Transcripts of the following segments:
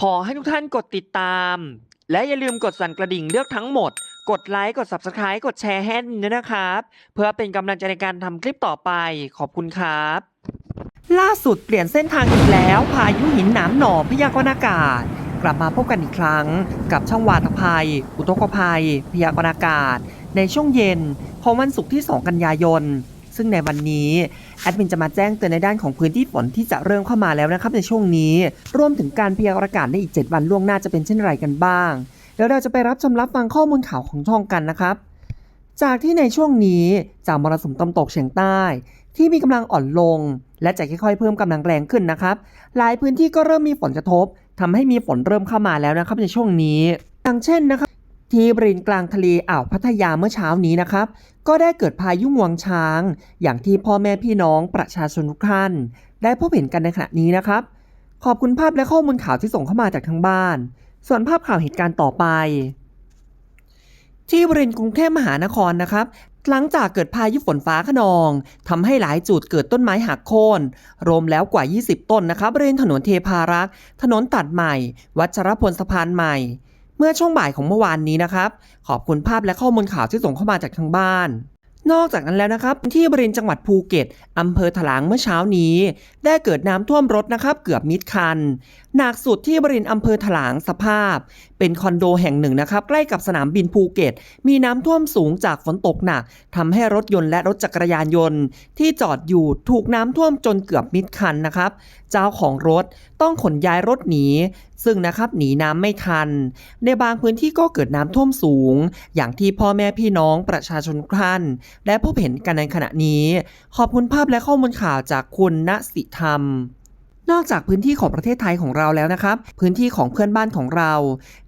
ขอให้ทุกท่านกดติดตาม และอย่าลืมกดสั่นกระดิ่งเลือกทั้งหมด กดไลค์ กด Subscribe กดแชร์ให้ด้วยนะครับ เพื่อเป็นกำลังใจในการทำคลิปต่อไป ขอบคุณครับ ล่าสุดเปลี่ยนเส้นทางอีกแล้ว พายุหินหนามหนอพยากรณ์อากาศ กลับมาพบกันอีกครั้ง กับช่องวาตภัย อุทกภัย พยากรณ์อากาศ ในช่วงเย็นของวันศุกร์ที่ 2 กันยายน ซึ่งในวันนี้แอดมินจะมาแจ้งเตือนในด้านของพื้นที่ฝนที่จะเริ่มเข้ามาแล้วนะครับในช่วงนี้ รวมถึงการพยากรณ์อากาศในอีก 7 วันล่วงหน้าจะเป็นเช่นไรกันบ้าง เดี๋ยวเราจะไปรับชมรับฟังข้อมูลข่าวของช่องกันนะครับ จากที่ในช่วงนี้จากมรสุมตะวันตกเฉียงใต้ ที่มีกำลังอ่อนลง และจะค่อยๆ เพิ่มกำลังแรงขึ้นนะครับ หลายพื้นที่ก็เริ่มมีฝนกระทบทำให้มีฝนเริ่มเข้ามาแล้วนะครับในช่วงนี้อย่างเช่นนะครับ ที่บริเวณกลางทะเลอ่าวพัทยาเมื่อเช้านี้นะครับ ก็ได้เกิดพายุงวงช้าง อย่างที่พ่อแม่พี่น้องประชาชนทุกท่าน ได้พบเห็นกันในขณะนี้นะครับ ขอบคุณภาพและข้อมูลข่าวที่ส่งเข้ามาจากทางบ้าน ส่วนภาพข่าวเหตุการณ์ต่อไป ที่บริเวณกรุงเทพมหานครนะครับหลังจากเกิดพายุฝนฟ้าขนองทำให้หลายจุดเกิดต้นไม้หักโค่นรวมแล้วกว่า 20 ต้นนะครับบริเวณถนนเทพารักษ์ถนนตัดใหม่ วัชรพลสะพานใหม่ เมื่อช่วงบ่ายของเมื่อวานนี้นะครับ ขอบคุณภาพและข้อมูลข่าวที่ส่งเข้ามาจากทางบ้าน นอกจากนั้นแล้วนะครับ ที่บริเวณจังหวัดภูเก็ตอำเภอถลางเมื่อเช้านี้ ได้เกิดน้ำท่วมรถนะครับ เกือบมิดคัน หนักสุดที่บริเวณอำเภอถลางสภาพ เป็นคอนโดแห่งหนึ่งนะครับ ใกล้กับสนามบินภูเก็ต มีน้ำท่วมสูงจากฝนตกหนักทำให้รถยนต์และรถจักรยานยนต์ ที่จอดอยู่ถูกน้ำท่วมจนเกือบมิดคันนะครับ เจ้าของรถต้องขนย้ายรถหนี ซึ่งนะครับหนีน้ำไม่ทัน ในบางพื้นที่ก็เกิดน้ำท่วมสูง อย่างที่พ่อแม่พี่น้องประชาชนทุกท่านได้พบเห็นกันในขณะนี้ ขอบคุณภาพและข้อมูลข่าวจากคุณณสิธรรมนอกจากพื้นที่ของประเทศไทยของเราแล้วนะครับ พื้นที่ของเพื่อนบ้านของเรา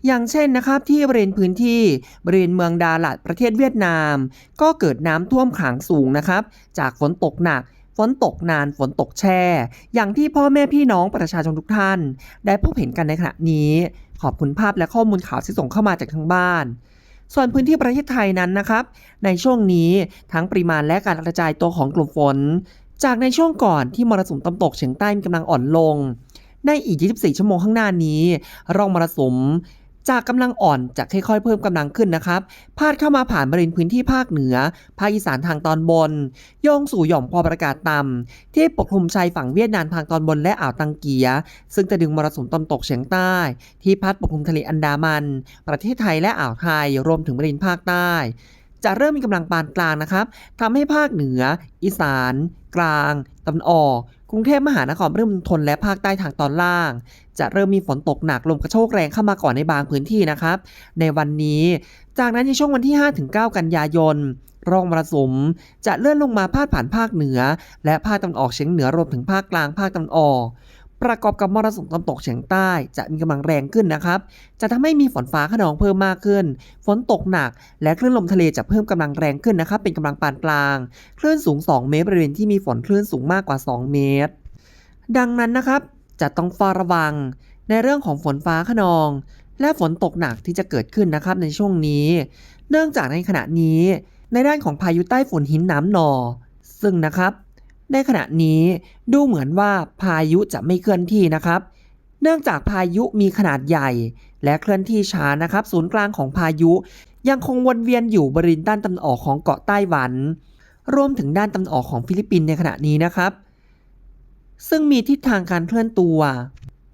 อย่างเช่นนะครับที่บริเวณพื้นที่บริเวณเมืองดาลัดประเทศเวียดนาม ก็เกิดน้ำท่วมขังสูงนะครับ จากฝนตกหนัก นตกนานฝนตกแช่ อย่างที่พ่อแม่พี่น้องประชาชนทุกท่าน ได้พบเห็นกันในขณะนี้ ขอบคุณภาพและข้อมูลข่าวที่ส่งเข้ามาจากทางบ้าน ส่วนพื้นที่ประเทศไทยนั้นนะครับ ในช่วงนี้ทั้งปริมาณและการกระจายตัวของกลุ่มฝน จากในช่วงก่อนที่มรสุมตะวันตกเฉียงใต้มีกำลังอ่อนลงในอีก 24 ชั่วโมงข้างหน้านี้ ร่องมรสุม จากกำลังอ่อนจะค่อยๆ เพิ่มกำลังขึ้นนะครับ พาดเข้ามาผ่านบริเวณพื้นที่ภาคเหนือ ภาคอีสานทางตอนบน โยงสู่หย่อมความกดอากาศต่ำที่ปกคลุมชายฝั่งเวียดนามทางตอนบนและอ่าวตังเกีย ซึ่งจะดึงมรสุมตะวันตกเฉียงใต้ ที่พัดปกคลุมทะเลอันดามัน ประเทศไทยและอ่าวไทย รวมถึงบริเวณภาคใต้ จะเริ่มมีกำลังปานกลางนะครับทำให้ภาคเหนือ อีสาน กลางตะวันออก กรุงเทพมหานครปริมณฑลและภาคใต้ทางตอนล่าง จะเริ่มมีฝนตกหนักลมกระโชกแรงเข้ามาก่อนในบางพื้นที่นะครับ ในวันนี้ จากนั้นในช่วงวันที่ 5-9 กันยายนร่องมรสุมจะเลื่อนลงมาพาดผ่านภาคเหนือ และภาคตะวันออกเฉียงเหนือรวมถึงภาคกลางภาคตะวันออก ประกอบกับมรสุมตะวันตกเฉียงใต้จะมีกำลังแรงขึ้นนะครับ จะทำให้มีฝนฟ้าขนองเพิ่มมากขึ้น ฝนตกหนัก และคลื่นลมทะเลจะเพิ่มกำลังแรงขึ้นนะครับ เป็นกำลังปานกลาง คลื่นสูง 2 เมตรบริเวณที่มีฝนคลื่นสูงมากกว่า 2 เมตร ดังนั้นนะครับ จะต้องเฝ้าระวัง ในเรื่องของฝนฟ้าขนอง และฝนตกหนักที่จะเกิดขึ้นนะครับในช่วงนี้ เนื่องจากในขณะนี้ ในด้านของพายุใต้ฝุ่นหินน้ำหนอ ซึ่งนะครับ ในขณะนี้ดูเหมือนว่าพายุจะไม่เคลื่อนที่นะครับ เนื่องจากพายุมีขนาดใหญ่ และเคลื่อนที่ช้านะครับ ศูนย์กลางของพายุยังคงวนเวียนอยู่บริเวณด้านตะวันออกของเกาะไต้หวัน รวมถึงด้านตะวันออกของฟิลิปปินส์ในขณะนี้นะครับ ซึ่งมีทิศทางการเคลื่อนตัว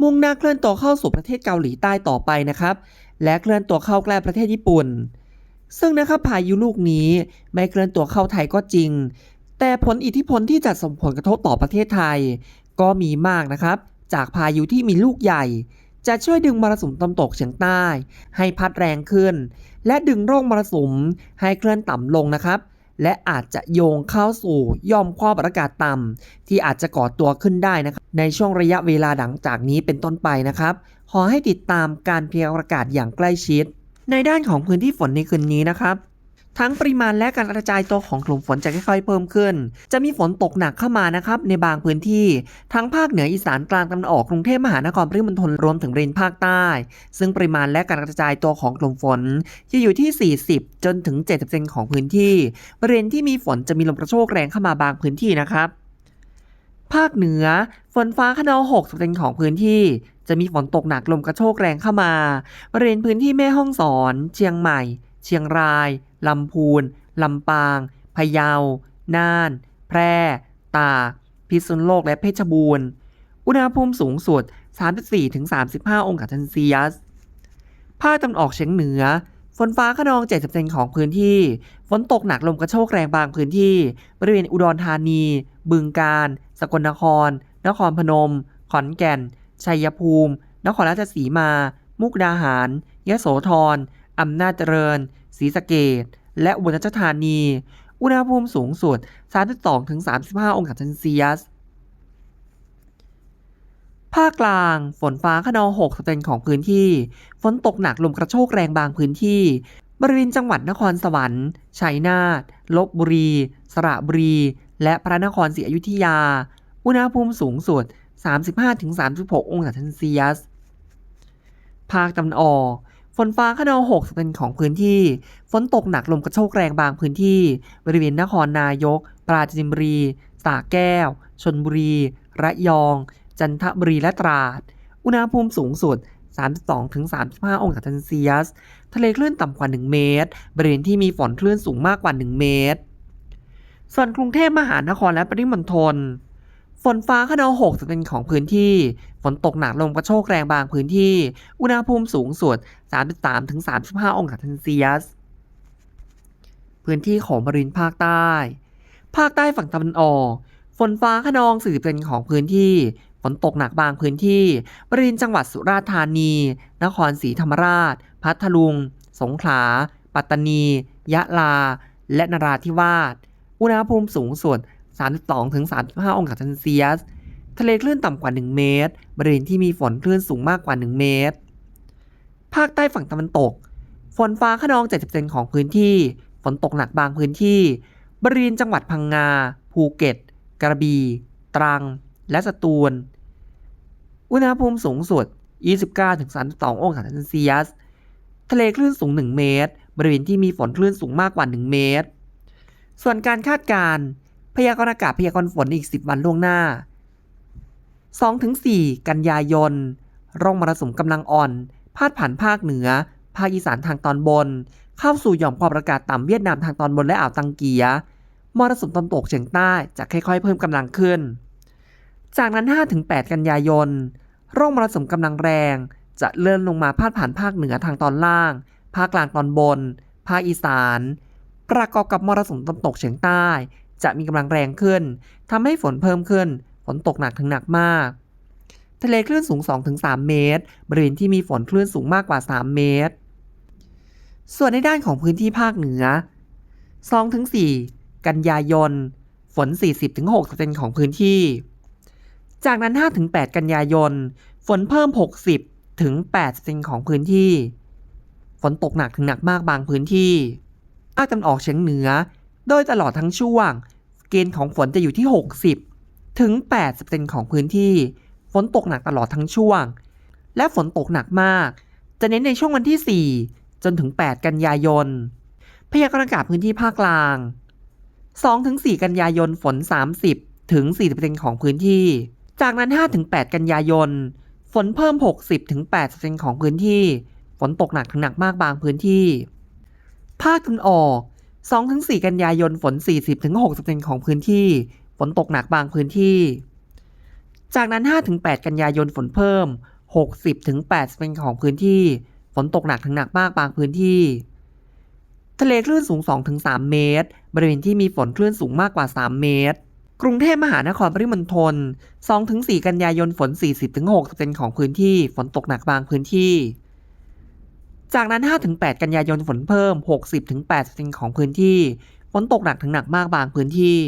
มุ่งหน้าเคลื่อนตัวเข้าสู่ประเทศเกาหลีใต้ต่อไปนะครับ และเคลื่อนตัวเข้าใกล้ประเทศญี่ปุ่นซึ่งนะครับพายุลูกนี้ไม่เคลื่อนตัวเข้าไทยก็จริง แต่ผลอิทธิพลที่จะส่งผลกระทบต่อประเทศไทย ก็มีมากนะครับ จากพายุที่มีลูกใหญ่ จะช่วยดึงมรสุมตะวันตกเฉียงใต้ ให้พัดแรงขึ้น และดึงร่องมรสุมให้เคลื่อนต่ำลงนะครับ และอาจจะโยงเข้าสู่ย่อมความอากาศต่ำที่อาจจะก่อตัวขึ้นได้นะครับในช่วงระยะเวลาหลังจากนี้เป็นต้นไปนะครับ ขอให้ติดตามการพยากรณ์อากาศอย่างใกล้ชิด ในด้านของพื้นที่ฝนในคืนนี้นะครับ ทั้งปริมาณและการกระจายตัวของกลุ่มฝนจะค่อยๆเพิ่มขึ้น จะมีฝนตกหนักเข้ามานะครับในบางพื้นที่ ทั้งภาคเหนืออีสานกลางตะวันออกกรุงเทพมหานครปริมณฑลรวมถึงบริเวณภาคใต้ ซึ่งปริมาณและการกระจายตัวของกลุ่มฝนจะอยู่ที่ 40 จนถึง 70%ของพื้นที่ บริเวณที่มีฝนจะมีลมกระโชกแรงเข้ามาบางพื้นที่นะครับภาคเหนือ ฝนฟ้าขนอง60%ของพื้นที่ จะมีฝนตกหนักลมกระโชกแรงเข้ามา บริเวณพื้นที่แม่ฮ่องสอน เชียงใหม่ เชียงราย ลำพูน ลำปาง พะเยา น่าน แพร่ ตาก พิษณุโลก และเพชรบูรณ์ อุณหภูมิสูงสุด 34-35 องศาเซลเซียส ภาคตะวันออกเฉียงเหนือ ฝนฟ้าขนอง 70%ของพื้นที่ ฝนตกหนักลมกระโชกแรงบางพื้นที่ บริเวณอุดรธานี บึงกาฬ สกลนคร นครพนม ขอนแก่น ชัยภูมิ นครราชสีมา มุกดาหารยโสธร อำนาจเจริญศรีสะเกษและอุบลราชธานี อุณหภูมิสูงสุด 32-35 องศาเซลเซียส ภาคกลาง ฝนฟ้าขนอง6%ของพื้นที่ ฝนตกหนักลมกระโชกแรงบางพื้นที่ บริเวณจังหวัดนครสวรรค์ ชัยนาท ลบบุรี สระบุรี และพระนครศรีอยุธยา อุณหภูมิสูงสุด 35-36 องศาเซลเซียส ภาคตะวันออก ฝนฟ้าขนอง60%ของพื้นที่ ฝนตกหนักลมกระโชกแรงบางพื้นที่ บริเวณนครนายก ปราจีนบุรีสระแก้ว ชนบุรี ระยอง จันทบุรีและตราด อุณหภูมิสูงสุด 32-35 องศาเซลเซียส ทะเลคลื่นต่ำกว่า 1 เมตร บริเวณที่มีฝนคลื่นสูงมากกว่า 1 เมตร ส่วนกรุงเทพมหานครและปริมณฑล ฝนฟ้าขนอง60%ของพื้นที่ ฝนตกหนักลมกระโชกแรงบางพื้นที่ อุณหภูมิสูงสุด 33-35 องศาเซลเซียส พื้นที่ของบริเวณภาคใต้ ภาคใต้ฝั่งตะวันออก ฝนฟ้าขนอง40%ของพื้นที่ ฝนตกหนักบางพื้นที่ บริเวณจังหวัดสุราษฎร์ธานี นครศรีธรรมราช พัทลุง สงขลา ปัตตานี ยะลา และนราธิวาส อุณหภูมิสูงสุด 32-35 องศาเซลเซียส ทะเลคลื่นต่ำกว่า 1 เมตร บริเวณที่มีฝนคลื่นสูงมากกว่า 1 เมตร ภาคใต้ฝั่งตะวันตก ฝนฟ้าขนอง 70%ของพื้นที่ ฝนตกหนักบางพื้นที่ บริเวณจังหวัดพังงา ภูเก็ต กระบี่ ตรัง และสตูล อุณหภูมิสูงสุด 29-32 องศาเซลเซียส ทะเลคลื่นสูง 1 เมตร บริเวณที่มีฝนคลื่นสูงมากกว่า 1 เมตร ส่วนการคาดการณ์ พยากรณ์อากาศพยากรณ์ฝนอีก 10 วันล่วงหน้า 2-4 กันยายน ร่องมรสุมกำลังอ่อน พาดผ่านภาคเหนือ ภาคอีสานทางตอนบน เข้าสู่หย่อมความกดอากาศต่ำเวียดนามทางตอนบนและอ่าวตังเกีย มรสุมตะวันตกเฉียงใต้จะค่อยๆ เพิ่มกำลังขึ้น จากนั้น 5-8 กันยายน ร่องมรสุมกำลังแรง จะเลื่อนลงมาพาดผ่านภาคเหนือทางตอนล่าง ภาคกลางตอนบน ภาคอีสาน ประกอบกับมรสุมตะวันตกเฉียงใต้ จะมีกำลังแรงขึ้นทำให้ฝนเพิ่มขึ้น ฝนตกหนักถึงหนักมาก ทะเลคลื่นสูง 2-3 เมตร บริเวณที่มีฝนคลื่นสูงมากกว่า 3 เมตร ส่วนในด้านของพื้นที่ภาคเหนือ 2-4 กันยายน ฝน 40-60%ของพื้นที่ จากนั้น 5-8 กันยายน ฝนเพิ่ม 60-8%ของพื้นที่ ฝนตกหนักถึงหนักมากบางพื้นที่ภาคตะวันออกเฉียงเหนือ โดยตลอดทั้งช่วง เกณฑ์ของฝนจะอยู่ที่ 60 ถึง 80%ของพื้นที่ ฝนตกหนักตลอดทั้งช่วง และฝนตกหนักมาก จะเน้นในช่วงวันที่ 4 จนถึง 8 กันยายน พยากรณ์อากาศพื้นที่ภาคกลาง 2-4 กันยายนฝน 30 ถึง 40%ของพื้นที่ จากนั้น 5-8 กันยายน ฝนเพิ่ม 60 ถึง80%ของพื้นที่ ฝนตกหนักถึงหนักมากบางพื้นที่ ภาคตะวันออก 2-4 กันยายนฝน 40-60%ของพื้นที่ ฝนตกหนักบางพื้นที่ จากนั้น 5-8 กันยายนฝนเพิ่ม 60-80%ของพื้นที่ ฝนตกหนักถึงหนักมากบางพื้นที่ ทะเลคลื่นสูง 2-3 เมตร บริเวณที่มีฝนคลื่นสูงมากกว่า 3 เมตร กรุงเทพมหานครปริมณฑล2-4 กันยายนฝน 40-60%ของพื้นที่ ฝนตกหนักบางพื้นที่ จากนั้น 5-8 กันยายนฝนเพิ่ม 60-80%ของพื้นที่ ฝนตกหนักถึงหนักมากบางพื้นที่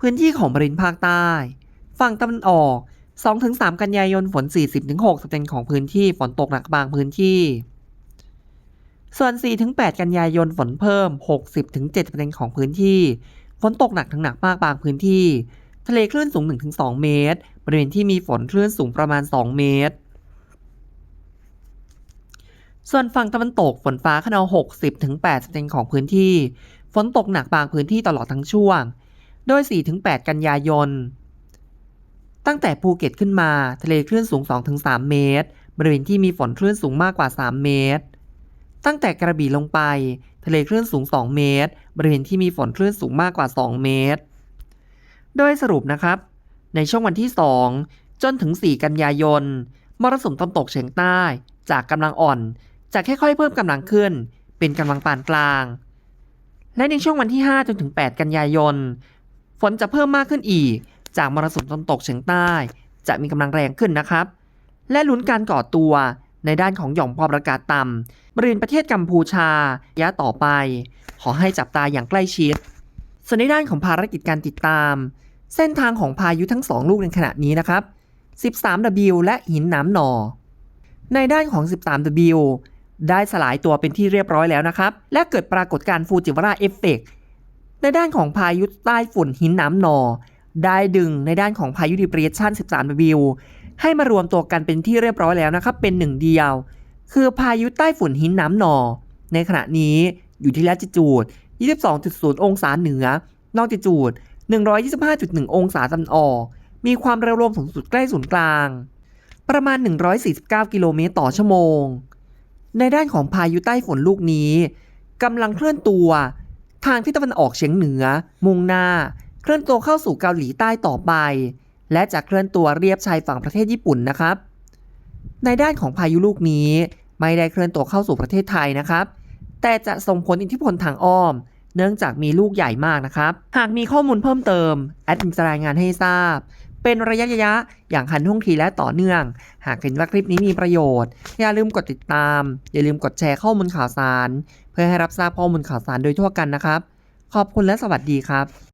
พื้นที่ของบริเวณภาคใต้ ฝั่งตะวันออก 2-3 กันยายนฝน 40-60%ของพื้นที่ ฝนตกหนักบางพื้นที่ ส่วน 4-8 กันยายนฝนเพิ่ม 60-70%ของพื้นที่ ฝนตกหนักถึงหนักมากบางพื้นที่ ทะเลคลื่นสูง 1-2 เมตร บริเวณที่มีฝนคลื่นสูงประมาณ 2 เมตร ส่วนฝั่งตะวันตกฝนฟ้าขนอง 60-80%ของพื้นที่ ฝนตกหนักบางพื้นที่ตลอดทั้งช่วง โดย 4-8 กันยายน ตั้งแต่ภูเก็ตขึ้นมา ทะเลคลื่นสูง 2-3 เมตร บริเวณที่มีฝนคลื่นสูงมากกว่า 3 เมตร ตั้งแต่กระบี่ลงไป ทะเลคลื่นสูง 2 เมตร บริเวณที่มีฝนคลื่นสูงมากกว่า 2 เมตร โดยสรุปนะครับ ในช่วงวันที่ 2 จนถึง 4 กันยายน มรสุมตะวันตกเฉียงใต้ จากกำลังอ่อน จะค่อยๆเพิ่มกำลังขึ้น เป็นกำลังปานกลาง และในช่วงวันที่ 5 จนถึง 8 กันยายน ฝนจะเพิ่มมากขึ้นอีก จากมรสุมตะวันตกเฉียงใต้ จะมีกำลังแรงขึ้นนะครับ และลุ้นการก่อตัวในด้านของหย่อมความกดอากาศต่ำบริเวณประเทศกัมพูชาระยะต่อไป ขอให้จับตาอย่างใกล้ชิด ส่วนในด้านของภารกิจการติดตาม เส้นทางของพายุทั้งสองลูกในขณะนี้นะครับ 13W และหินหน้ำหนอ ในด้านของ 13W ได้สลายตัวเป็นที่เรียบร้อยแล้วนะครับ และเกิดปรากฏการณ์ฟูจิวาระเอฟเฟกต์ในด้านของพายุใต้ฝุ่นหินน้ำนอ ได้ดึงในด้านของพายุดิเปรสชัน 13W ให้มารวมตัวกันเป็นที่เรียบร้อยแล้วนะครับ เป็นหนึ่งเดียว คือพายุใต้ฝุ่นหินน้ำนอ ในขณะนี้อยู่ที่ละจิจูด 22.0 องศาเหนือ นอกจิจูด 125.1 องศาตะวันออก มีความเร็วลมสูงสุดใกล้ศูนย์กลาง ประมาณ 149 กิโลเมตรต่อชั่วโมง ในด้านของพายุใต้ฝนลูกนี้กำลังเคลื่อนตัว ทางทิศตะวันออกเฉียงเหนือ มุ่งหน้า เคลื่อนตัวเข้าสู่เกาหลีใต้ต่อไป และจะเคลื่อนตัวเรียบชายฝั่งประเทศญี่ปุ่นนะครับ ในด้านของพายุลูกนี้ไม่ได้เคลื่อนตัวเข้าสู่ประเทศไทยนะครับ แต่จะส่งผลอิทธิพลทางอ้อม เนื่องจากมีลูกใหญ่มากนะครับ หากมีข้อมูลเพิ่มเติม แอดมินจะรายงานให้ทราบ เป็นระยะระยะๆอย่างหันท่วงทีและต่อเนื่อง หากเห็นว่าคลิปนี้มีประโยชน์ อย่าลืมกดติดตาม อย่าลืมกดแชร์ข้อมูลข่าวสาร เพื่อให้รับทราบข้อมูลข่าวสารโดยทั่วกันนะครับ ขอบคุณและสวัสดีครับ